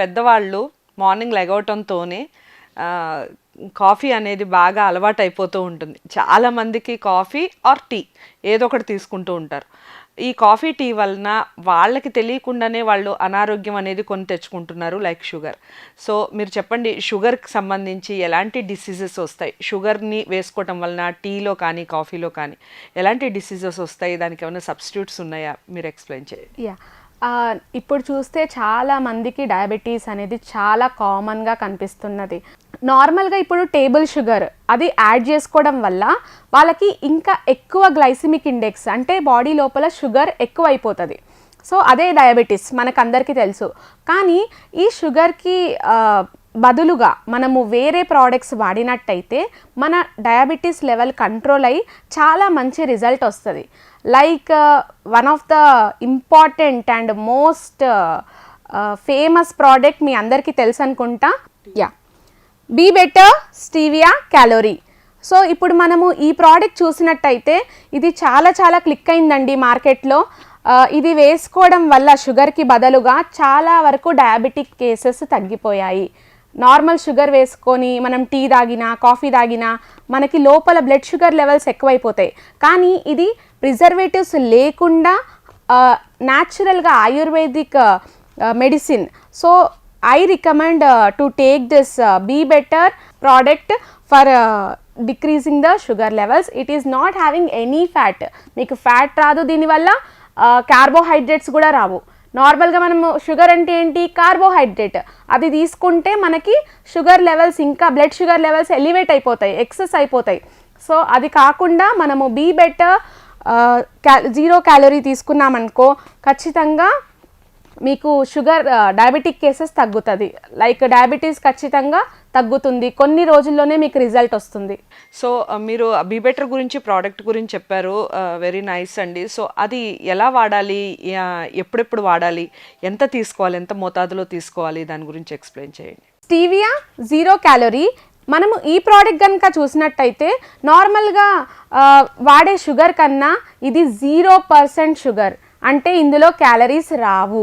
పెద్దవాళ్ళు morning లెగవటంతోనే coffee అనేది బాగా అలవాటు అయిపోతూ ఉంటుంది. చాలా మందికి కాఫీ ఆర్ టీ ఏదో ఒకటి తీసుకుంటూ ఉంటారు. ఈ కాఫీ టీ వలన వాళ్ళకి తెలియకుండానే వాళ్ళు అనారోగ్యం అనేది కొని తెచ్చుకుంటున్నారు లైక్ షుగర్. సో మీరు చెప్పండి షుగర్కి సంబంధించి ఎలాంటి డిసీజెస్ వస్తాయి? షుగర్ని వేసుకోవటం వలన టీలో కానీ కాఫీలో కానీ ఎలాంటి డిసీజెస్ వస్తాయి? దానికి ఏమైనా సబ్స్టిట్యూట్స్ ఉన్నాయా? మీరు ఎక్స్ప్లెయిన్ చేయండి. యా ఇప్పుడు చూస్తే చాలా మందికి డయాబెటీస్ అనేది చాలా కామన్గా కనిపిస్తున్నది. నార్మల్గా ఇప్పుడు టేబుల్ షుగర్ అది యాడ్ చేసుకోవడం వల్ల వాళ్ళకి ఇంకా ఎక్కువ గ్లైసిమిక్ ఇండెక్స్ అంటే బాడీ లోపల షుగర్ ఎక్కువ అయిపోతుంది సో అదే డయాబెటీస్ మనకందరికీ తెలుసు. కానీ ఈ షుగర్కి బదులుగా మనము వేరే ప్రోడక్ట్స్ వాడినట్టయితే మన డయాబెటీస్ లెవెల్ కంట్రోల్ అయ్యి చాలా మంచి రిజల్ట్ వస్తుంది. Like one of the important and most famous product మీ అందరికీ తెలుసు అనుకుంటా yeah be better stevia calorie so ఇప్పుడు మనము ఈ ప్రోడక్ట్ చూసినట్టయితే ఇది చాలా చాలా క్లిక్ అయిందండి మార్కెట్లో. Uh, ఇది వేసుకోవడం వల్ల షుగర్కి బదులుగా చాలా వరకు డయాబెటిక్ కేసెస్ తగ్గిపోయాయి. నార్మల్ షుగర్ వేసుకొని మనం టీ తాగినా కాఫీ తాగినా మనకి లోపల బ్లడ్ షుగర్ లెవెల్స్ ఎక్కువైపోతాయి. కానీ ఇది ప్రిజర్వేటివ్స్ లేకుండా న్యాచురల్గా Ayurvedic medicine. So I recommend to take this be better product for decreasing the sugar levels. It is not having any fat. మీకు ఫ్యాట్ రాదు దీనివల్ల కార్బోహైడ్రేట్స్ కూడా రావు. నార్మల్గా మనము షుగర్ అంటే ఏంటి? కార్బోహైడ్రేట్. అది తీసుకుంటే మనకి షుగర్ లెవెల్స్ ఇంకా బ్లడ్ షుగర్ లెవెల్స్ ఎలివేట్ అయిపోతాయి ఎక్సెస్ అయిపోతాయి. సో అది కాకుండా మనము బీ బెటర్ క్యా జీరో క్యాలరీ తీసుకున్నామనుకో ఖచ్చితంగా మీకు షుగర్ డయాబెటిక్ కేసెస్ తగ్గుతుంది. లైక్ డయాబెటీస్ ఖచ్చితంగా తగ్గుతుంది. కొన్ని రోజుల్లోనే మీకు రిజల్ట్ వస్తుంది. సో మీరు బీ బెటర్ గురించి ప్రోడక్ట్ గురించి చెప్పారు. వెరీ నైస్ అండి. సో అది ఎలా వాడాలి? ఎప్పుడెప్పుడు వాడాలి? ఎంత తీసుకోవాలి? ఎంత మోతాదులో తీసుకోవాలి? దాని గురించి ఎక్స్ప్లెయిన్ చేయండి. Stevia zero calorie. మనము ఈ ప్రోడక్ట్ కనుక చూసినట్టయితే నార్మల్గా వాడే షుగర్ కన్నా ఇది జీరో పర్సెంట్ షుగర్. అంటే ఇందులో క్యాలరీస్ రావు.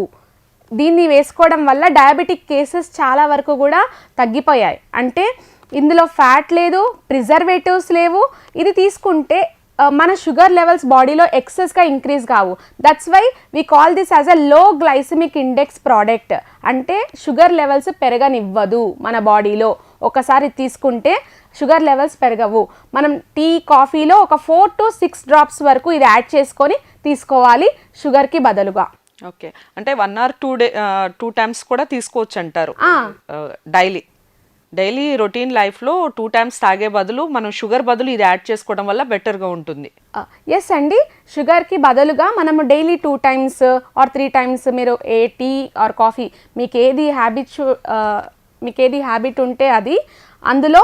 దీన్ని వేసుకోవడం వల్ల డయాబెటిక్ కేసెస్ చాలా వరకు కూడా తగ్గిపోయాయి. అంటే ఇందులో ఫ్యాట్ లేదు ప్రిజర్వేటివ్స్ లేవు. ఇది తీసుకుంటే మన షుగర్ లెవెల్స్ బాడీలో ఎక్సెస్గా ఇంక్రీజ్ కావు. That's why we call this as a low glycemic index product అంటే షుగర్ లెవెల్స్ పెరగనివ్వదు మన బాడీలో ఒకసారి తీసుకుంటే షుగర్ లెవెల్స్ పెరగవు. మనం టీ కాఫీలో ఒక ఫోర్ టు సిక్స్ డ్రాప్స్ వరకు ఇది యాడ్ చేసుకొని తీసుకోవాలి షుగర్కి బదులుగా. ఓకే. అంటే one or two day two times కూడా తీసుకోవచ్చు అంటారు. డైలీ. డైలీ రొటీన్ లైఫ్లో టూ టైమ్స్ తాగే బదులు మనం షుగర్ బదులు ఇది యాడ్ చేసుకోవడం వల్ల బెటర్గా ఉంటుంది. ఎస్ అండి. షుగర్కి బదులుగా మనము daily two times or three times మీరు ఏ టీ ఆర్ కాఫీ మీకు ఏది హ్యాబిట్ మీకు ఏది హ్యాబిట్ ఉంటే అది అందులో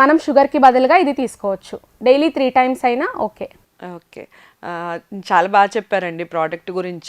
మనం షుగర్కి బదులుగా ఇది తీసుకోవచ్చు. డైలీ త్రీ టైమ్స్ అయినా ఓకే. ఓకే. చాలా బాగా చెప్పారండి ప్రోడక్ట్ గురించి.